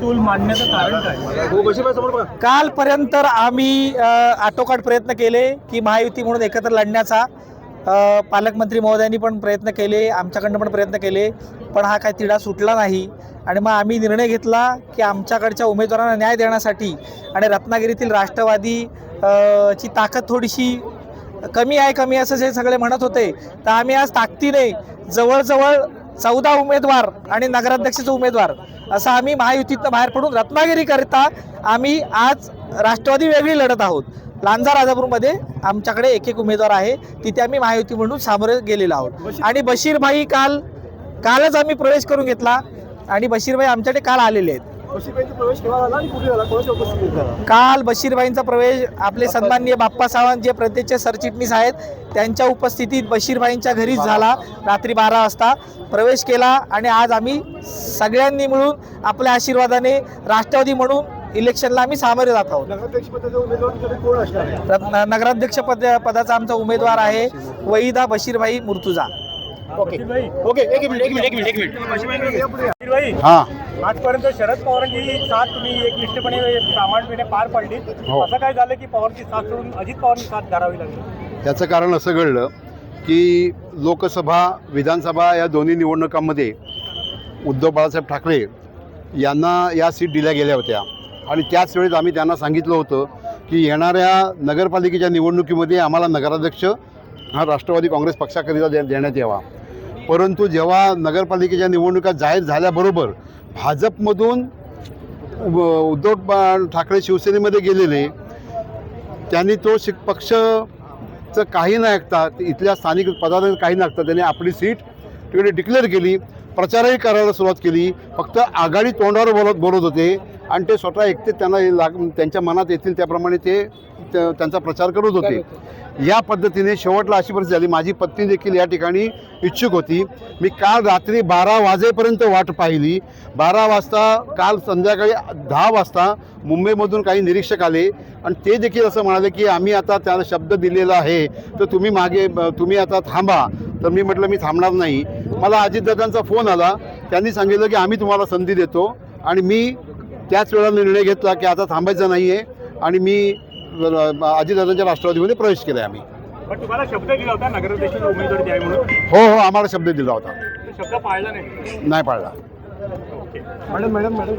तूल मांडण्याचं कारण काय? कालपर्यंत आम्ही आटोकाट प्रयत्न केले की महायुती म्हणून एकत्र लढण्याचा. पालकमंत्री महोदयांनी पण प्रयत्न केले आमच्याकडनं पण प्रयत्न केले पण हा काय तिढा सुटला नाही. आणि मग आम्ही निर्णय घेतला की आमच्याकडच्या उमेदवारांना न्याय देण्यासाठी आणि रत्नागिरीतील राष्ट्रवादी ची ताकद थोडीशी कमी आहे कमी असं जे सगळे म्हणत होते तर आम्ही आज ताकदीने जवळजवळ चौदा उमेदवार आणि नगराध्यक्षाचे उमेदवार असं आम्ही महायुतीतनं बाहेर पडून रत्नागिरीकरिता आम्ही आज राष्ट्रवादी वेगळी लढत आहोत. लांजा राजापूरमध्ये आमच्याकडे एक एक उमेदवार आहे. तिथे आम्ही महायुती म्हणून सामोरे गेलेलो आहोत. आणि बशीरभाई काल कालच आम्ही प्रवेश करून घेतला. आणि बशीरभाई आमच्याकडे काल आलेले आहेत. काल बशीरबाईंचा प्रवेश आपले सन्माननीय बाप्पा सावंत जे प्रदेशचे सरचिटणीस आहेत त्यांच्या उपस्थितीत बशीरबाईंच्या घरीच झाला. रात्री बारा वाजता प्रवेश केला आणि आज आम्ही सगळ्यांनी मिळून आपल्या आशीर्वादाने राष्ट्रवादी म्हणून इलेक्शनला आम्ही सामोरे जात आहोत. नगराध्यक्ष पद पदाचा आमचा उमेदवार आहे वहिदा बशीरभाई मुर्तुजा. ओके. ओके एक मिनिट एक मिनिट एक मिनिट एक मिनिट. भाई हा. आजपर्यंत शरद पवारांची साथ तुम्ही एकनिष्ठपणे प्रामाणिकपणे पार पाडली. हो. असं काय झालं की पवारची साथ सोडून अजित पवारची साथ धरावी लागली? याचं कारण असं घडलं की लोकसभा विधानसभा या दोन्ही निवडणुकांमध्ये उद्धव बाळासाहेब ठाकरे यांना या सीट दिल्या गेल्या होत्या. आणि त्याच वेळेस आम्ही त्यांना सांगितलं होतं की येणाऱ्या नगरपालिकेच्या निवडणुकीमध्ये आम्हाला नगराध्यक्ष हा राष्ट्रवादी काँग्रेस पक्षाकरिता दे देण्यात यावा. परंतु जेव्हा नगरपालिकेच्या निवडणुका जाहीर झाल्याबरोबर भाजपमधून उद्धव ठाकरे शिवसेनेमध्ये गेलेले त्यांनी तो शिक पक्षचं काही न ऐकता इथल्या स्थानिक पदाधिकारी काही न ऐकता त्यांनी आपली सीट तिकडे डिक्लेअर केली प्रचारही करायला सुरुवात केली फक्त आघाडी तोंडावर बोलत बोलत होते आणि ते स्वतः एकटे त्यांना लाग त्यांच्या मनात येतील त्याप्रमाणे ते त्यांचा प्रचार करत होते. या पद्धतीने शेवटला अशी परिस्थिती झाली. माझी पत्नी देखील या ठिकाणी इच्छुक होती. मी काल रात्री बारा वाजेपर्यंत वाट पाहिली. बारा वाजता काल संध्याकाळी दहा वाजता मुंबईमधून काही निरीक्षक आले. आणि ते देखील असं म्हणाले की आम्ही आता त्याला शब्द दिलेला आहे. तर तुम्ही मागे तुम्ही आता थांबा. तर मी म्हटलं मी थांबणार नाही. मला अजितदादांचा फोन आला. त्यांनी सांगितलं की आम्ही तुम्हाला संधी देतो. आणि मी त्याच वेळेला निर्णय घेतला की आता थांबायचं नाही आहे आणि मी अजितदादांच्या राष्ट्रवादीमध्ये प्रवेश केला आहे आम्ही. पण तुम्हाला शब्द दिला होता उमेदवार द्यावी म्हणून? हो हो आम्हाला शब्द दिला होता. तो शब्द पाळला नाही. नाही पाळला. Madam madam madam